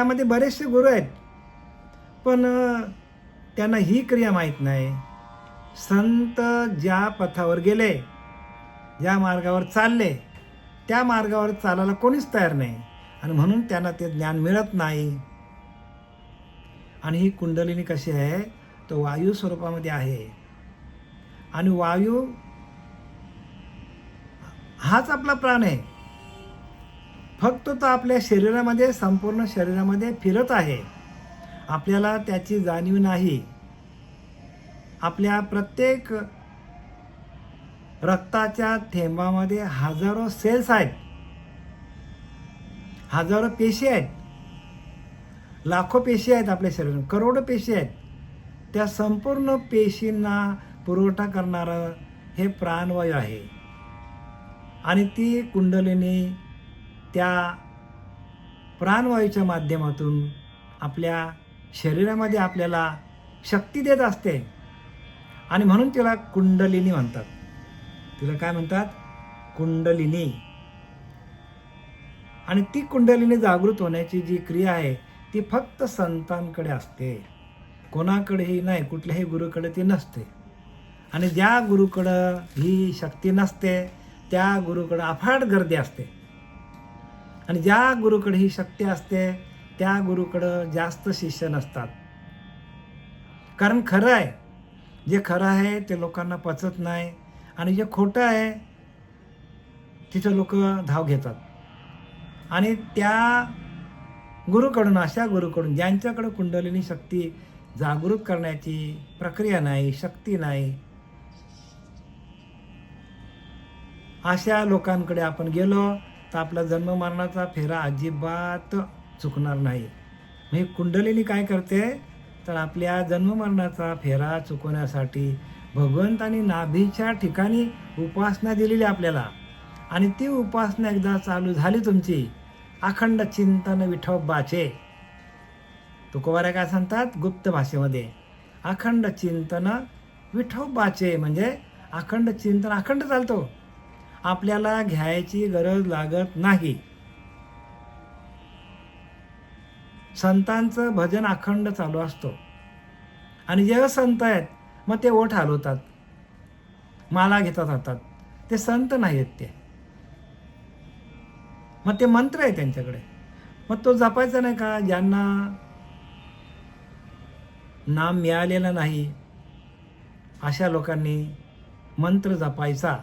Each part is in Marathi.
त्यामध्ये बरेचसे गुरु आहेत. पण त्यांना ही क्रिया माहीत नाही. संत ज्या पथावर गेले ज्या मार्गावर चालले त्या मार्गावर चालायला कोणीच तयार नाही. आणि म्हणून त्यांना ते ज्ञान मिळत नाही. आणि ही कुंडलिनी कशी आहे? तो वायू स्वरूपामध्ये आहे. आणि वायू हाच आपला प्राण आहे. फक्त तो आपल्या शरीरामध्ये संपूर्ण शरीरामध्ये फिरत आहे. आपल्याला त्याची जाणीव नाही. आपल्या प्रत्येक रक्ताच्या थेंबामध्ये हजारो सेल्स आहेत. हजारो पेशी आहेत. लाखो पेशी आहेत आपल्या शरीरात करोडो पेशी आहेत. त्या संपूर्ण पेशींना पुरवठा करणारं हे प्राणवायू आहे. आणि ती कुंडलिनी त्या प्राणवायूच्या माध्यमातून आपल्या शरीरामध्ये आपल्याला शक्ती देत असते. आणि म्हणून तिला कुंडलिनी म्हणतात. तिला काय म्हणतात? कुंडलिनी. आणि ती कुंडलिनी जागृत होण्याची जी क्रिया आहे ती फक्त संतांकडे असते. कोणाकडेही नाही कुठल्याही गुरुकडे ती नसते. आणि ज्या गुरुकडं ही शक्ती नसते त्या गुरुकडं अफाट गर्दी असते. आणि ज्या गुरुकडे ही शक्ती असते त्या गुरुकडं जास्त शिष्य नसतात. कारण खरं आहे जे खरं आहे ते लोकांना पचत नाही आणि जे खोटं आहे तिथं लोक धाव घेतात. आणि त्या गुरुकडून अशा गुरुकडून ज्यांच्याकडं कुंडलिनी शक्ती जागृत करण्याची प्रक्रिया नाही शक्ती नाही अशा लोकांकडे आपण गेलो तर आपला जन्म मरणाचा फेरा अजिबात चुकणार नाही. म्हणजे कुंडलिनी काय करते? तर आपल्या जन्ममरणाचा फेरा चुकवण्यासाठी भगवंतानी नाभीच्या ठिकाणी उपासना दिलेली आपल्याला. आणि ती उपासना एकदा चालू झाली तुमची अखंड चिंतन विठोबाचे तुकोबाऱ्या काय सांगतात? गुप्त भाषेमध्ये अखंड चिंतन विठोबाचे म्हणजे अखंड चिंतन अखंड चालतो. आपल्याला घ्यायची गरज लागत नाही. संतांचं भजन अखंड चालू असतो. आणि जे संत आहेत मग ते ओठ हलवतात. माला घेतात हातात. ते संत नाही आहेत ते. मग ते मंत्र आहे त्यांच्याकडे. मग तो जपायचा नाही का? ज्यांना नाम मिळालेलं नाही अशा लोकांनी मंत्र जपायचा.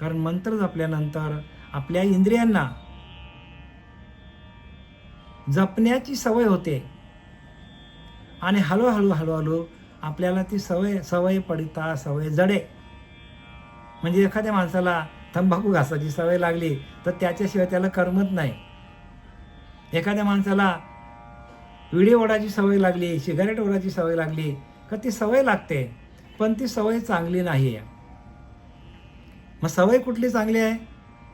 कारण मंत्र जपल्यानंतर आपल्या इंद्रियांना जपण्याची सवय होते. आणि हळूहळू हळूहळू आपल्याला ती सवय सवय पडता सवय जडे. म्हणजे एखाद्या माणसाला तंबाखू घासाची सवय लागली तर त्याच्याशिवाय त्याला करमत नाही. एखाद्या माणसाला विडी ओढाची सवय लागली सिगारेट ओढाची सवय लागली का ती सवय लागते. पण ती सवय चांगली नाही आहे मग सवय कुठली चांगली आहे?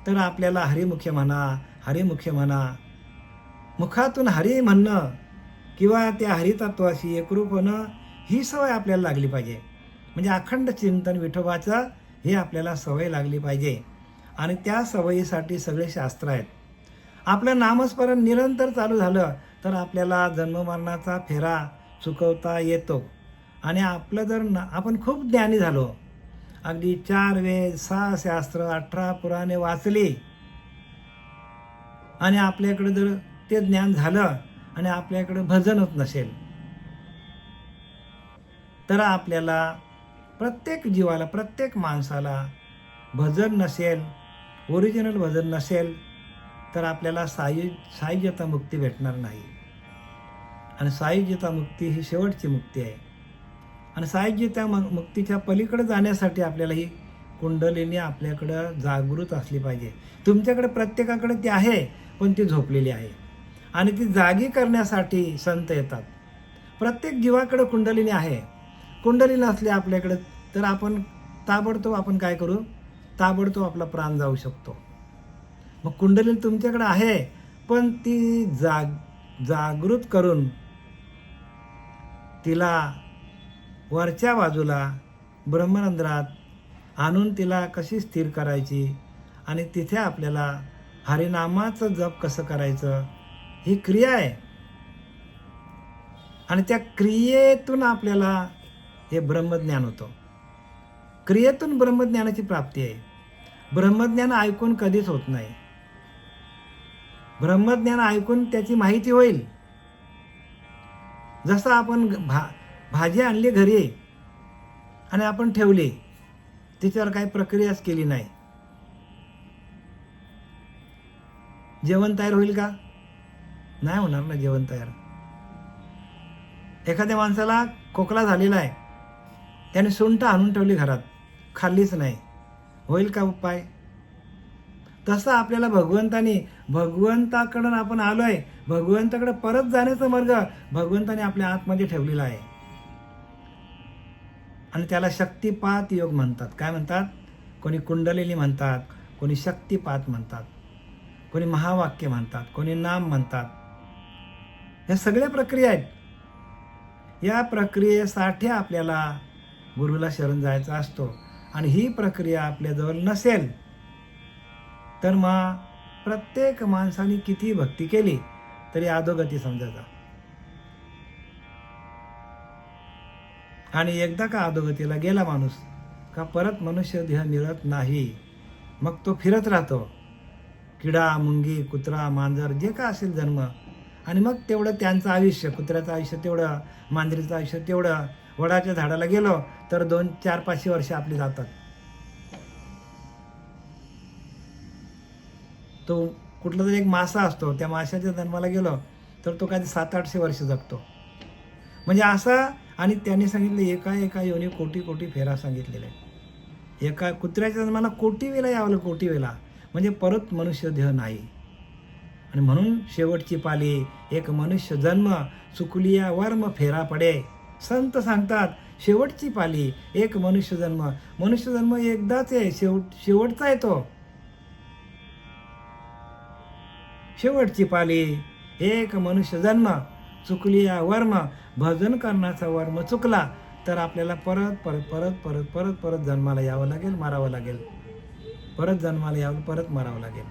तर आपल्याला हरिमुख्य म्हणा हरिमुख्य म्हणा. मुखातून हरी म्हणणं किंवा त्या हरितत्वाशी एकरूप होणं ही सवय आपल्याला लागली पाहिजे. म्हणजे अखंड चिंतन विठोबाचं हे आपल्याला सवय लागली पाहिजे. आणि त्या सवयीसाठी सगळे शास्त्र आहेत. आपलं नामस्मरण निरंतर चालू झालं तर आपल्याला जन्ममरणाचा फेरा चुकवता येतो. आणि आपलं जर ना आपण खूप ज्ञानी झालो अगदी चार वेद सहा शास्त्र अठरा पुराणे वाचली. आणि आपल्याकडे जर ते ज्ञान झालं आणि आपल्याकडे भजनच नसेल तर आपल्याला प्रत्येक जीवाला प्रत्येक माणसाला भजन नसेल ओरिजिनल भजन नसेल तर आपल्याला सायु सायुज्यता मुक्ती भेटणार नाही. आणि सायुज्यता मुक्ती ही शेवटची मुक्ती आहे. आणि सायुज्यता मग मुक्तीच्या पलीकडे जाण्यासाठी आपल्याला ही कुंडलिनी आपल्याकडं जागृत असली पाहिजे. तुमच्याकडे प्रत्येकाकडे ती आहे पण ती झोपलेली आहे. आणि ती जागी करण्यासाठी संत येतात. प्रत्येक जीवाकडे कुंडलिनी आहे. कुंडलिनी असली आपल्याकडे तर आपण ताबडतोब आपण काय करू? ताबडतोब आपला प्राण जाऊ शकतो. मग कुंडलिनी तुमच्याकडे आहे पण ती जाग जागृत करून तिला वरच्या बाजूला ब्रह्मरंध्रात आणून तिला कशी स्थिर करायची आणि तिथे आपल्याला हरिनामाचं जप कसं करायचं ही क्रिया आहे. आणि त्या क्रियेतून आपल्याला हे ब्रह्मज्ञान होतं. क्रियेतून ब्रह्मज्ञानाची प्राप्ती आहे. ब्रह्मज्ञान ऐकून कधीच होत नाही. ब्रह्मज्ञान ऐकून त्याची माहिती होईल. जसं आपण भा भाजी आणली घरी. आणि आपण ठेवली. तिच्यावर काही प्रक्रियाच केली नाही. जेवण तयार होईल का? नाही होणार ना जेवण तयार. एखाद्या माणसाला खोकला झालेला आहे. त्याने सुंठ आणून ठेवली घरात. खाल्लीच नाही. होईल का उपाय? तसं आपल्याला भगवंतानी भगवंताकडून आपण आलो आहे भगवंताकडे परत जाण्याचा मार्ग भगवंताने आपल्या आतमध्ये ठेवलेला आहे. आणि त्याला शक्तिपात योग म्हणतात. काय म्हणतात? कोणी कुंडलिनी म्हणतात कोणी शक्तिपात म्हणतात कोणी महावाक्य म्हणतात कोणी नाम म्हणतात. ह्या सगळ्या प्रक्रिया आहेत. या प्रक्रियेसाठी आपल्याला गुरुला शरण जायचा असतो. आणि ही प्रक्रिया आपल्याजवळ नसेल तर मग प्रत्येक माणसाने किती भक्ती केली तरी अधोगती समजायचा आणि एकदा का अधोगतीला गेला माणूस का परत मनुष्य देह मिळत नाही मग तो फिरत राहतो. किडा मुंगी कुत्रा मांजर जे का असेल जन्म आणि मग तेवढं त्यांचं आयुष्य कुत्र्याचं आयुष्य तेवढं मांजरीचं आयुष्य तेवढं वडाच्या झाडाला गेलो तर दोन चार पाचशे वर्ष आपली जातात. तो कुठला तरी एक मासा असतो त्या माशाच्या जन्माला गेलो तर तो काही सात आठशे वर्ष जगतो. म्हणजे असा आणि त्यांनी सांगितले एका एका योनी कोटी कोटी फेरा सांगितलेला आहे एका कुत्र्याच्या जन्माला कोटी वेळा यावं कोटी वेळा. म्हणजे परत मनुष्य देह नाही. आणि म्हणून शेवटची पाली एक मनुष्य जन्म चुकलिया वर्म फेरा पडे. संत सांगतात शेवटची पाली एक मनुष्य जन्म. मनुष्य जन्म एकदाच आहे शेवट शेवटचा आहे तो. शेवटची पाली एक मनुष्य जन्म चुकलिया वर्म भजन करण्याचा वर्म चुकला तर आपल्याला परत परत परत परत परत परत जन्माला यावं लागेल मारावं लागेल. परत जन्माला यावं परत मारावं लागेल.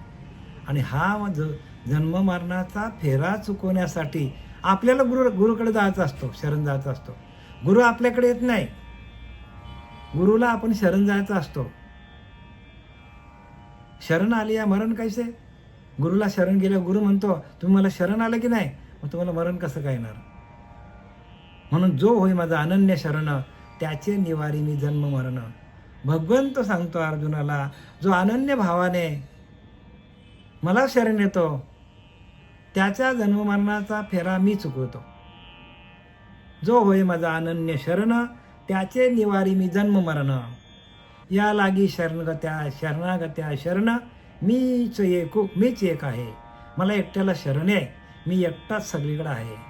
आणि हा ज जन्म मरणाचा फेरा चुकवण्यासाठी आपल्याला गुरु गुरुकडे जायचा असतो शरण जायचा असतो. गुरु आपल्याकडे येत नाही. गुरुला आपण शरण जायचा असतो. शरण आली या मरण कैसे? गुरुला शरण गेलं गुरु म्हणतो तुम्ही मला शरण आलं की नाही? मग तुम्हाला मरण कसं काय येणार? म्हणून जो होई माझा अनन्य शरण त्याचे निवारी मी जन्म मरण. भगवंत सांगतो अर्जुनाला जो अनन्य भावाने मला शरण येतो त्याच्या जन्ममरणाचा फेरा मी चुकवतो. जो होय माझा अनन्य शरण त्याचे निवारी मी जन्म मरण. या लागी शरणगत्या शरणागत्या शरण मीच एक मीच एक आहे. मला एकट्याला शरण आहे. मी एकटाच सगळीकडं आहे.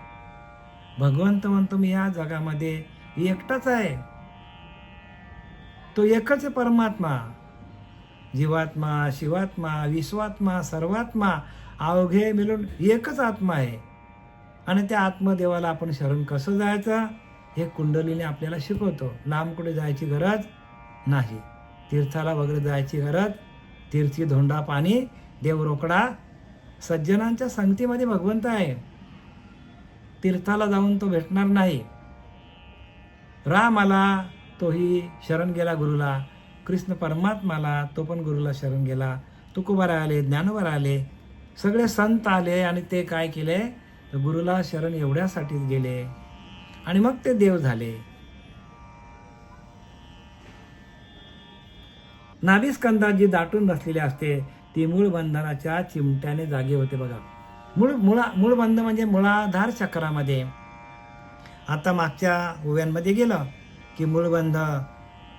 भगवंत म्हणतो मी या जगामध्ये एकटाच आहे. तो एकच आहे परमात्मा. जीवात्मा शिवात्मा विश्वात्मा सर्वात्मा अवघे मिळून एकच आत्मा आहे. आणि त्या आत्मदेवाला आपण शरण कसं जायचं? हे कुंडलीने आपल्याला शिकवतो. लांब कुठे जायची गरज नाही. तीर्थाला वगैरे जायची गरज तीर्थी धोंडा पाणी देव रोकडा सज्जनांच्या संगतीमध्ये भगवंत आहे. तीर्थाला जाऊन तो भेटणार नाही. राम आला तोही शरण गेला गुरुला. कृष्ण परमात्माला तो पण गुरुला शरण गेला. तुकोबार आले ज्ञानोबार आले सगळे संत आले आणि ते काय केले? तर गुरुला शरण एवढ्यासाठीच गेले. आणि मग ते देव झाले. नाभिस्कंदात जी दाटून बसलेली असते. ती मूळ बंधनाच्या चिमट्याने जागे होते बघा. मूळ मुळा मूळबंध म्हणजे मुळाधार चक्रामध्ये. आता मागच्या ओव्यांमध्ये गेलं की मूळबंध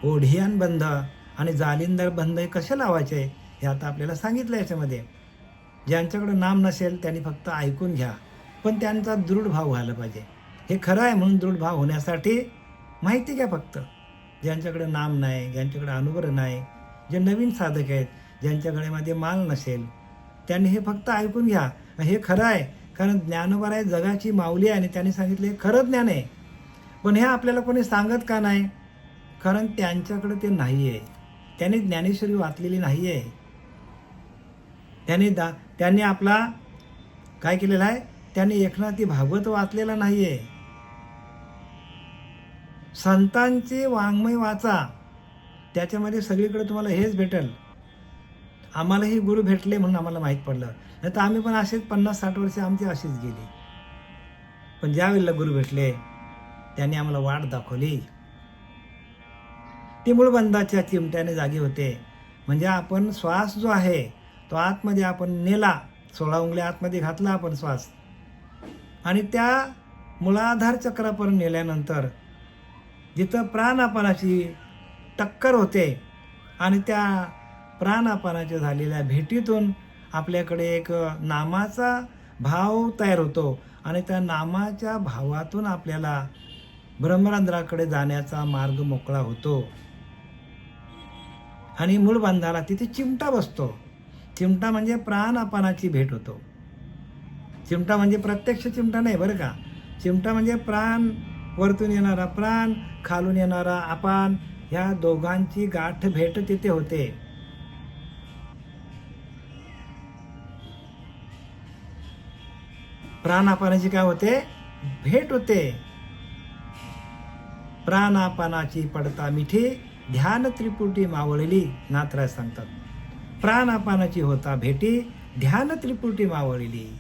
ओढियान बंध आणि जालिंदर बंध हे कसे लावायचे हे आता आपल्याला सांगितलं याच्यामध्ये. ज्यांच्याकडं नाम नसेल त्यांनी फक्त ऐकून घ्या. पण त्यांचा दृढ भाव व्हायला पाहिजे. हे खरं आहे म्हणून दृढ भाव होण्यासाठी माहिती घ्या फक्त. ज्यांच्याकडे नाम नाही ज्यांच्याकडे अनुभव नाही जे नवीन साधक आहेत ज्यांच्याकडे मध्ये माल नसेल त्यांनी हे फक्त ऐकून घ्या. हे खरं आहे कारण ज्ञानवर आहे जगाची माऊली आहे आणि त्यांनी सांगितले हे खरं ज्ञान आहे. पण हे आपल्याला कोणी सांगत का नाही? कारण त्यांच्याकडे ते नाही आहे त्यांनी ज्ञानेश्वरी वाचलेली नाही आहे त्यांनी दा त्यांनी आपला काय केलेला आहे? त्यांनी एकनाथी भागवत वाचलेला नाही आहे संतांचे वाङ्मय वाचा. त्याच्यामध्ये सगळीकडे तुम्हाला हेच भेटेल. आम्हालाही गुरु भेटले म्हणून आम्हाला माहीत पडलं. नाही तर आम्ही पण असेच पन्नास साठ वर्ष आमची अशीच गेली. पण ज्या वेळेला गुरु भेटले त्यांनी आम्हाला वाट दाखवली. ती मूळबंधाच्या चिमट्याने जागी होते. म्हणजे आपण श्वास जो आहे तो आतमध्ये आपण नेला सोळा उंगल्या आतमध्ये घातला आपण श्वास. आणि त्या मुळाधार चक्रापर्यंत नेल्यानंतर जिथं प्राणापानाची टक्कर होते आणि त्या प्राणापानाच्या झालेल्या भेटीतून आपल्याकडे एक नामाचा भाव तयार होतो. आणि त्या नामाच्या भावातून आपल्याला ब्रह्मरंध्राकडे जाण्याचा मार्ग मोकळा होतो. आणि मूळ बांधाला तिथे चिमटा बसतो. चिमटा म्हणजे प्राणापानाची भेट होतो. चिमटा म्हणजे प्रत्यक्ष चिमटा नाही बरं का? चिमटा म्हणजे प्राण वरतून येणारा प्राण खालून येणारा अपान ह्या दोघांची गाठ भेट तिथे होते. प्राणापानाची काय होते? भेट होते. प्राणापानाची पडता मिठी ध्यान त्रिपुटी मावळली नाथराज सांगतात. प्राणापानाची होता भेटी ध्यान त्रिपुटी मावळली.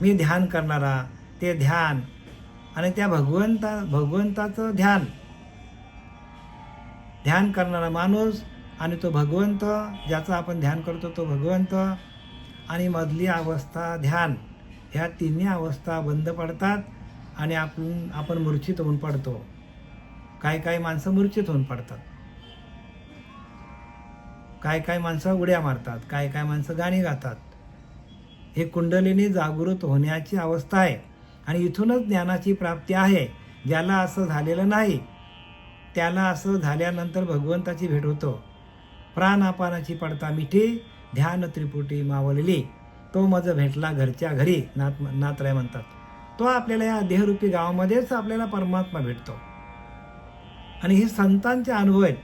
मी ध्यान करणारा ते ध्यान. आणि त्या भगवंता भगवंताचं ध्यान. ध्यान करणारा माणूस आणि तो भगवंत ज्याचं आपण ध्यान करतो तो भगवंत. आणि मधली अवस्था ध्यान. ह्या तिन्ही अवस्था बंद पडतात आणि आपण आपण मूर्छित होऊन पडतो. काही काही माणसं मूर्छित होऊन पडतात. काय काय माणसं उड्या मारतात काय काय माणसं गाणी गातात. हे कुंडलीने जागृत होण्याची अवस्था आहे आणि इथूनच ज्ञानाची प्राप्ती आहे. ज्याला असं झालेलं नाही त्याला असं झाल्यानंतर भगवंताची भेट होतो. प्राणापानाची पडता मिठी ध्यान त्रिपुटी मावलेली तो मज भेटला घरच्या घरी नात नातराय म्हणतात. तो आपल्याला या देहरूपी गावामध्येच आपल्याला परमात्मा भेटतो. आणि हे संतांचे अनुभव आहेत.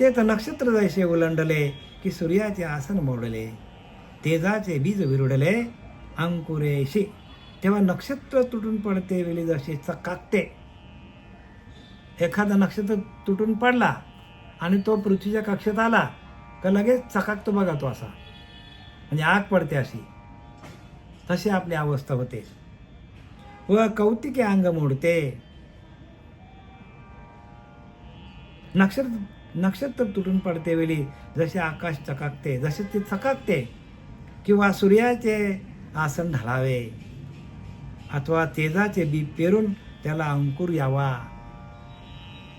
ते तर नक्षत्र जैसे उलंडले की सूर्याचे आसन मोडले. तेजाचे बीज विरुडले अंकुरेशी. तेव्हा नक्षत्र तुटून पडते वेळी जसे चकाकते. एखादा नक्षत्र तुटून पडला आणि तो पृथ्वीच्या कक्षेत आला का लगेच चकाकतो बघा तो असा. म्हणजे आग पडते अशी. तशी आपली अवस्था होते. व कौतिके अंग मोडते. नक्षत्र नक्षत्र तुटून पडते वेळी जसे आकाश चकाकते जसे ते चकाकते. किंवा सूर्याचे आसन ढाळावे. अथवा तेजाचे बी पेरून त्याला अंकुर यावा.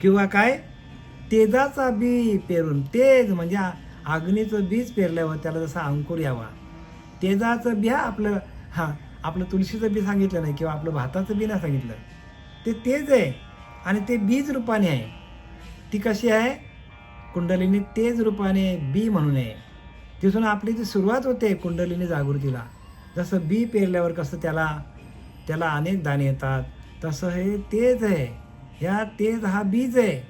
किंवा काय? तेजाचा बी पेरून. तेज म्हणजे अग्नीचं बीज पेरल्यावर त्याला जसा अंकुर यावा तेजाचं बिया आपलं हां आपलं तुळशीचं बी सांगितलं नाही किंवा आपलं भाताचं बी नाही सांगितलं. ते तेज आहे आणि ते बीज रूपाने आहे. ती कशी आहे? कुंडलिनी तेज रूपाने बी म्हणून आहे. तिथून आपली जी सुरुवात होते कुंडलिनी जागृतीला जसं बी पेरल्यावर कसं त्याला त्याला अनेक दाणे येतात तसं हे तेज आहे. ह्या तेज हा बीज आहे.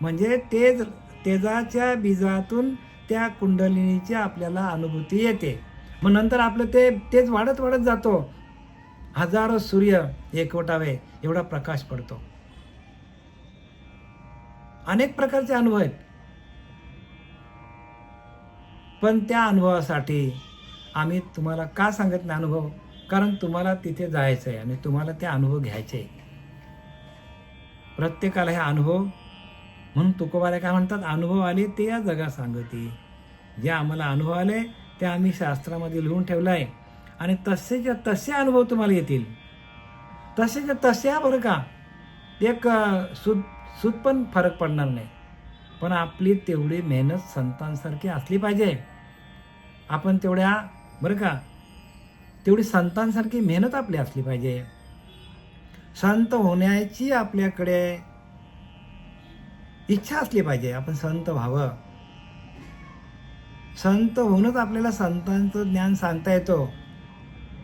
म्हणजे तेज तेजाच्या बीजातून त्या कुंडलिनीची आपल्याला अनुभूती येते. मग नंतर आपलं ते तेच वाढत वाढत जातो. हजारो सूर्य एकवटावे एवढा प्रकाश पडतो. अनेक प्रकारचे अनुभव आहेत. पण त्या अनुभवासाठी आम्ही तुम्हाला का सांगत नाही अनुभव? कारण तुम्हाला तिथे जायचं आहे आणि तुम्हाला ते अनुभव घ्यायचे प्रत्येकाला हे अनुभव म्हणून तुकोबाला काय म्हणतात अनुभव आले ते या जगा सांगते. जे आम्हाला अनुभव आले ते आम्ही शास्त्रामध्ये लिहून ठेवलं आहे आणि तसेच्या तसे अनुभव तुम्हाला येतील. तसेच्या तसे बरं का एक सुद सुद पण फरक पडणार नाही. पण आपली तेवढी मेहनत संतांसारखी असली पाहिजे. आपण तेवढ्या बरं का तेवढी संतांसारखी मेहनत आपली असली पाहिजे. संत होण्याची आपल्याकडे इच्छा असली पाहिजे आपण संत व्हावं. संत होऊनच आपल्याला संतांचं ज्ञान सांगता येतो.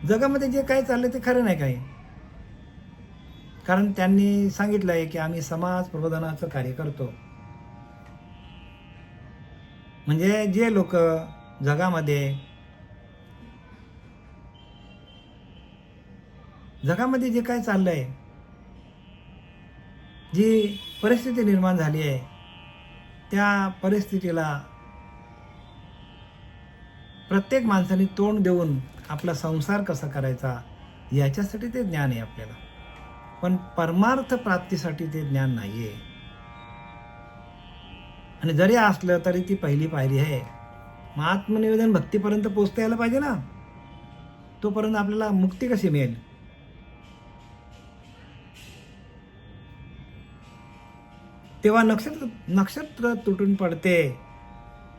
जगामध्ये जे काही चाललंय ते खरं नाही काही. कारण त्यांनी सांगितलं आहे की आम्ही समाज प्रबोधनाचं कार्य करतो. म्हणजे जे लोक जगामध्ये जगामध्ये जे काय चाललंय जी परिस्थिती निर्माण झाली आहे त्या परिस्थितीला प्रत्येक माणसाने तोंड देऊन आपला संसार कसा करायचा याच्यासाठी ते ज्ञान आहे आपल्याला. पण परमार्थ प्राप्तीसाठी ते ज्ञान नाही आहे आणि जरी असलं तरी ती पहिली पायरी आहे. मग आत्मनिवेदन भक्तीपर्यंत पोचता यायला पाहिजे ना? तोपर्यंत आपल्याला मुक्ती कशी मिळेल? तेव्हा नक्षत्र नक्षत्र तुटून पडते.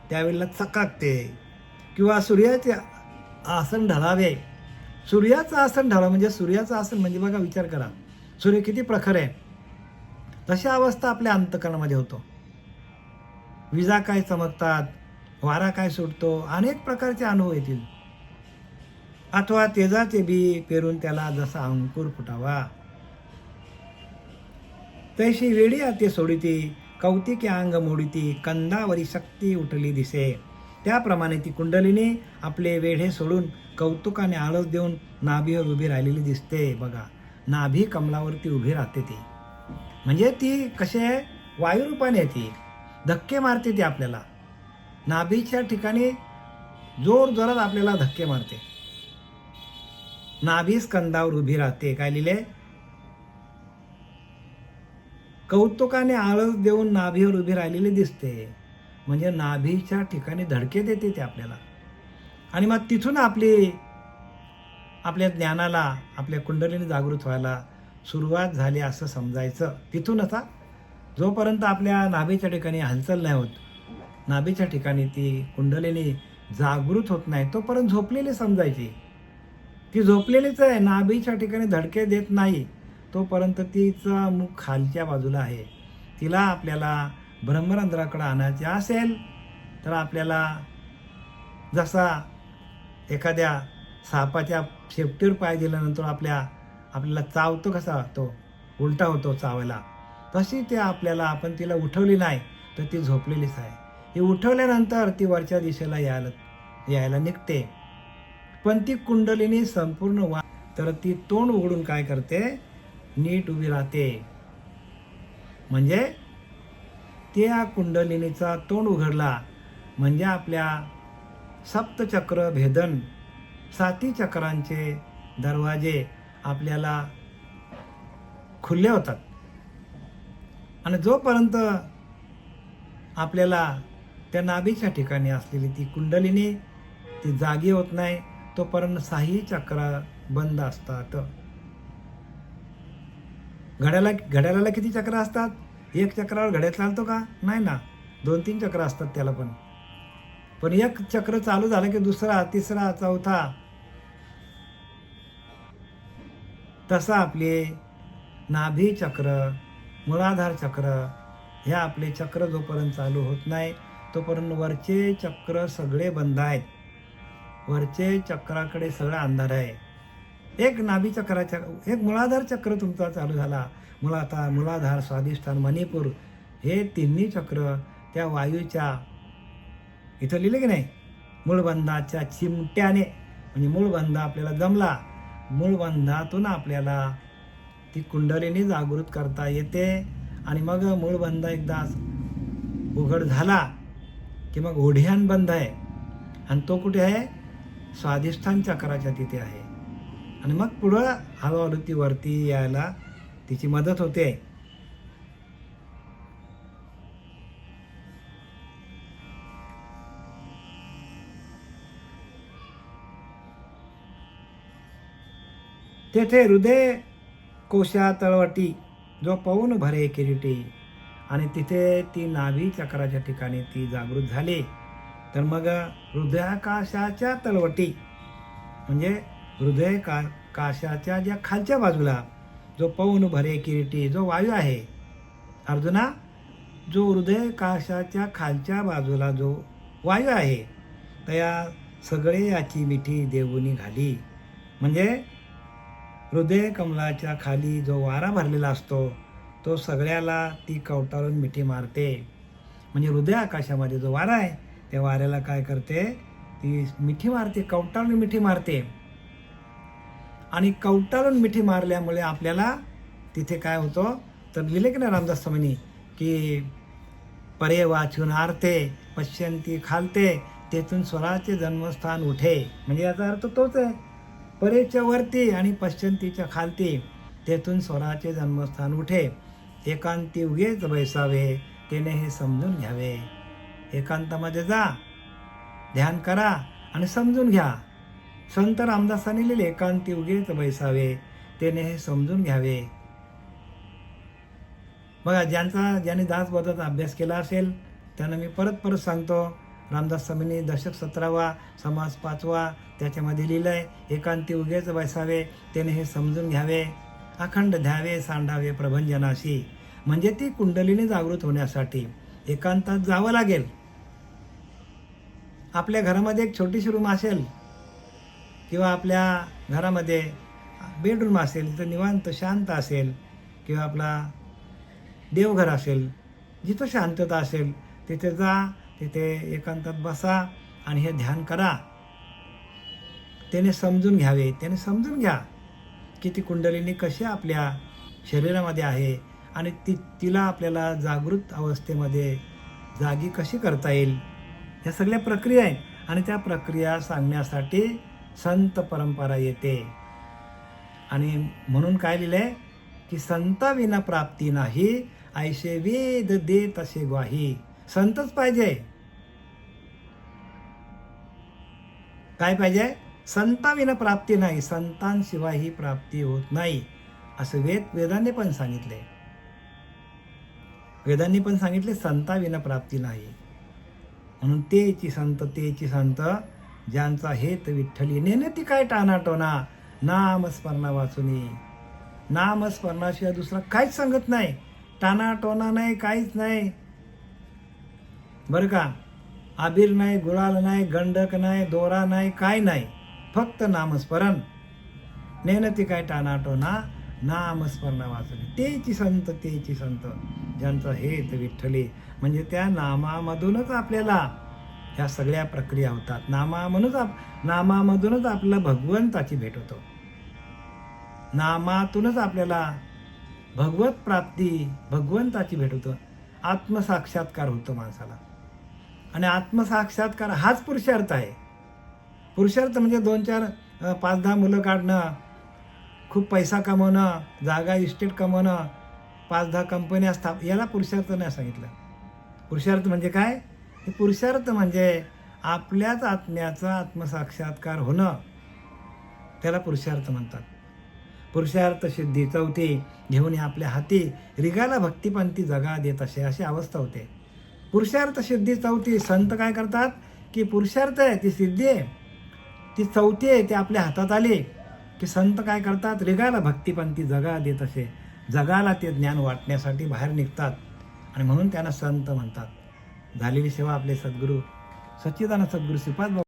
त्यावेळेला चकाकते. किंवा सूर्याचे आसन ढळावे सूर्याचं आसन ढळा म्हणजे सूर्याचं आसन म्हणजे बघा विचार करा. सूर्य किती प्रखर आहे. तशा अवस्था आपल्या अंतकरणामध्ये होतो. विजा काय चमकतात वारा काय सुटतो अनेक प्रकारचे अनुभव येतील. अथवा तेजाचे बी पेरून त्याला जसा अंकुर फुटावा. तैशी वेडी आते सोडिती कौतिके अंग मोडिती कंदावरी शक्ती उठली दिसे. त्याप्रमाणे ती कुंडलीने आपले वेढे सोडून कौतुकाने आळस देऊन नाभीवर उभी राहिलेली दिसते बघा. नाभी कमलावरती उभी राहते ती. म्हणजे ती कसे वायुरूपाने येते धक्के मारते ती आपल्याला. नाभीच्या ठिकाणी जोर जोरात आपल्याला धक्के मारते. नाभी स्कंदावर उभी राहते. काय लिहिले? कौतुकाने आळस देऊन नाभीवर उभी राहिलेली दिसते. म्हणजे नाभीच्या ठिकाणी धडके देते ते आपल्याला. आणि मग तिथून आपली आपल्या ज्ञानाला आपल्या कुंडलीने जागृत व्हायला सुरुवात झाली असं समजायचं. तिथून असा जोपर्यंत आपल्या नाभीच्या ठिकाणी हालचाल नाही होत नाभीच्या ठिकाणी ती कुंडलीने जागृत होत नाही तोपर्यंत झोपलेली समजायची. ती झोपलेलीच आहे नाभीच्या ठिकाणी धडके देत नाही. तोपर्यंत तिचा मुख खालच्या बाजूला आहे. तिला आपल्याला ब्रह्मरंध्राकडं आणायचे असेल तर आपल्याला जसा एखाद्या सापाच्या शेपटीवर पाय दिल्यानंतर आपल्या आपल्याला चावतो कसा तो उलटा होतो चावायला. तशी ते आपल्याला आपण तिला उठवली नाही तर ती झोपलेलीच आहे. ही उठवल्यानंतर ती वरच्या दिशेला यायला यायला निघते. पण ती कुंडलिनी संपूर्ण वा तर ती तोंड उघडून काय करते? नीट उभी राहते. म्हणजे त्या कुंडलिनीचा तोंड उघडला. म्हणजे आपल्या सप्तचक्र भेदन साती चक्रांचे दरवाजे आपल्याला खुले होतात. आणि जोपर्यंत आपल्याला त्या नाभीच्या ठिकाणी असलेली ती कुंडलिनी ती जागी होत नाही तोपर्यंत साही चक्र बंद असतात. घड्याला घड्याला किती चक्र असतात? एक चक्रावर घड्यात चालतो का? नाही ना. दोन तीन चक्र असतात त्याला पण. पण एक चक्र चालू झालं की दुसरा तिसरा चौथा. तसं आपले नाभी चक्र मुळाधार चक्र हे आपले चक्र जोपर्यंत चालू होत नाही तोपर्यंत वरचे चक्र सगळे बंद आहेत. वरचे चक्राकडे सगळा अंधार आहे. एक नाभी चक्राच्या एक मुळाधार चक्र तुमचा चालू झाला. मुलाता मुलाधार स्वादिष्ठान मणिपूर हे तिन्ही चक्र त्या वायूच्या इथं लिहिले की नाही? मूळबंधाच्या चिमट्याने. म्हणजे मूळबंध आपल्याला जमला. मूळबंधातून आपल्याला ती कुंडलीने जागृत करता येते. आणि मग मूळबंध एकदा उघड झाला की मग ओढ्यान बंध आहे. आणि तो कुठे आहे? स्वाधिष्ठान चक्राच्या तिथे आहे. आणि मग पुढं हळूहळू ती वरती यायला तिची मदत होते. तेथे हृदय कोशा तळवटी जो पवन भरे किरीटी आणि तिथे ती नाभी चक्राच्या ठिकाणी ती जागृत झाली. तर मग हृदयाकाशाच्या तळवटी म्हणजे हृदय का काशाच्या ज्या खालच्या बाजूला जो पवन भरे किरीटी जो वायू आहे अर्जुना जो हृदय काशाच्या खालच्या बाजूला जो वायू आहे त्या सगळे याची मिठी देवुनी घाली. म्हणजे हृदय कमलाच्या खाली जो वारा भरलेला असतो तो सगळ्याला ती कवटाळून मिठी मारते. म्हणजे हृदय आकाशामध्ये जो वारा आहे त्या वाऱ्याला काय करते? ती मिठी मारते कवटाळून मिठी मारते. आणि कवटाळून मिठी मारल्यामुळे आपल्याला तिथे काय होतं? तर लिहिले की नाही रामदास स्वामींनी की परे वाचून आरते पश्यंती खालते तेथून स्वराचे जन्मस्थान उठे. म्हणजे याचा अर्थ तोच आहे. परेच्या वरती आणि पश्चंतीच्या खालती तेथून स्वराचे जन्मस्थान उठे. एकांती उगेच बैसावे त्याने हे समजून घ्यावे. एकांतामध्ये जा ध्यान करा आणि समजून घ्या. संत रामदासांनी लिहिले एकांती उगीच बैसावे त्याने हे समजून घ्यावे. बघा ज्यांचा ज्यांनी दास बोधाचा अभ्यास केला असेल त्यांना मी परत परत सांगतो रामदास स्वामींनी दशक सतरावा समास पाचवा त्याच्यामध्ये लिहिलं आहे एकांती उगेच बैसावे त्याने हे समजून घ्यावे अखंड ध्यावे सांडावे प्रभंजनाशी. म्हणजे ती कुंडलीने जागृत होण्यासाठी एकांतात जावं लागेल. आपल्या घरामध्ये एक छोटीशी रूम असेल किंवा आपल्या घरामध्ये बेडरूम असेल तर निवांत शांत असेल किंवा आपला देवघर असेल जिथं शांतता असेल तिथे जा तिथे एकांतात बसा आणि हे ध्यान करा. त्याने समजून घ्यावे. त्याने समजून घ्या की ती कुंडलिनी कशी आपल्या शरीरामध्ये आहे आणि ती तिला आपल्याला जागृत अवस्थेमध्ये जागी कशी करता येईल? ह्या सगळ्या प्रक्रिया आहेत आणि त्या प्रक्रिया सांगण्यासाठी संत परंपरा येते. आणि म्हणून काय लिहिलंय? की संताविना प्राप्ती नाही ऐशे वेद देत असे ग्वाही. संतच पाहिजे. काय पाहिजे? संताविना प्राप्ती नाही संतांशिवाय ही प्राप्ती होत नाही असं वेद वेदांनी पण सांगितले वेदांनी पण सांगितले संताविना प्राप्ती नाही. म्हणून तेची संत तेची संत ज्यांचा हेत विठ्ठली. नेने ती काय टानाटोना? नामस्मरणा वाचुनी नामस्मरणाशिवाय दुसरा काहीच सांगत नाही. टानाटोना नाही काहीच नाही. बरं का? आबीर नाही गुळाल नाही गंडक नाही दोरा नाही काय नाही. फक्त नामस्मरण. नेनती काय टानाटोना? नामस्मरणा वाचली तेची संत तेची संत. ज्यांचं हेत विठ्ठली. म्हणजे त्या नामामधूनच आपल्याला ह्या सगळ्या प्रक्रिया होतात. नामामधूनच आप नामामधूनच आपल्याला भगवंताची भेट होतो. नामातूनच आपल्याला भगवत प्राप्ती भगवंताची भेट होतो. आत्मसाक्षात्कार होतो माणसाला. आणि आत्मसाक्षात्कार हाच पुरुषार्थ आहे. पुरुषार्थ म्हणजे दोन चार पाच दहा मुलं काढणं खूप पैसा कमवणं जागा इस्टेट कमवणं पाच दहा कंपन्या स्थाप याला पुरुषार्थ नाही सांगितलं. पुरुषार्थ म्हणजे काय? हे पुरुषार्थ म्हणजे आपल्याच आत्म्याचा आत्मसाक्षात्कार होणं. त्याला पुरुषार्थ म्हणतात. पुरुषार्थ सिद्धी चौथी घेऊन आपल्या हाती रिगाला भक्तिपंथी जगा देत असे अशी अवस्था होते. पुरुषार्थ सिद्धी चौथी संत काय करतात? की पुरुषार्थ आहे ती सिद्धी आहे. ती चौथी आहे ती आपल्या हातात आली की संत काय करतात? रिगाला भक्तिपंथी जगा देत असे. जगाला ते ज्ञान वाटण्यासाठी बाहेर निघतात. आणि म्हणून त्यांना संत म्हणतात. झालेली सेवा आपले सद्गुरू सच्चिदानंद सद्गुरू श्रीपाद बाबा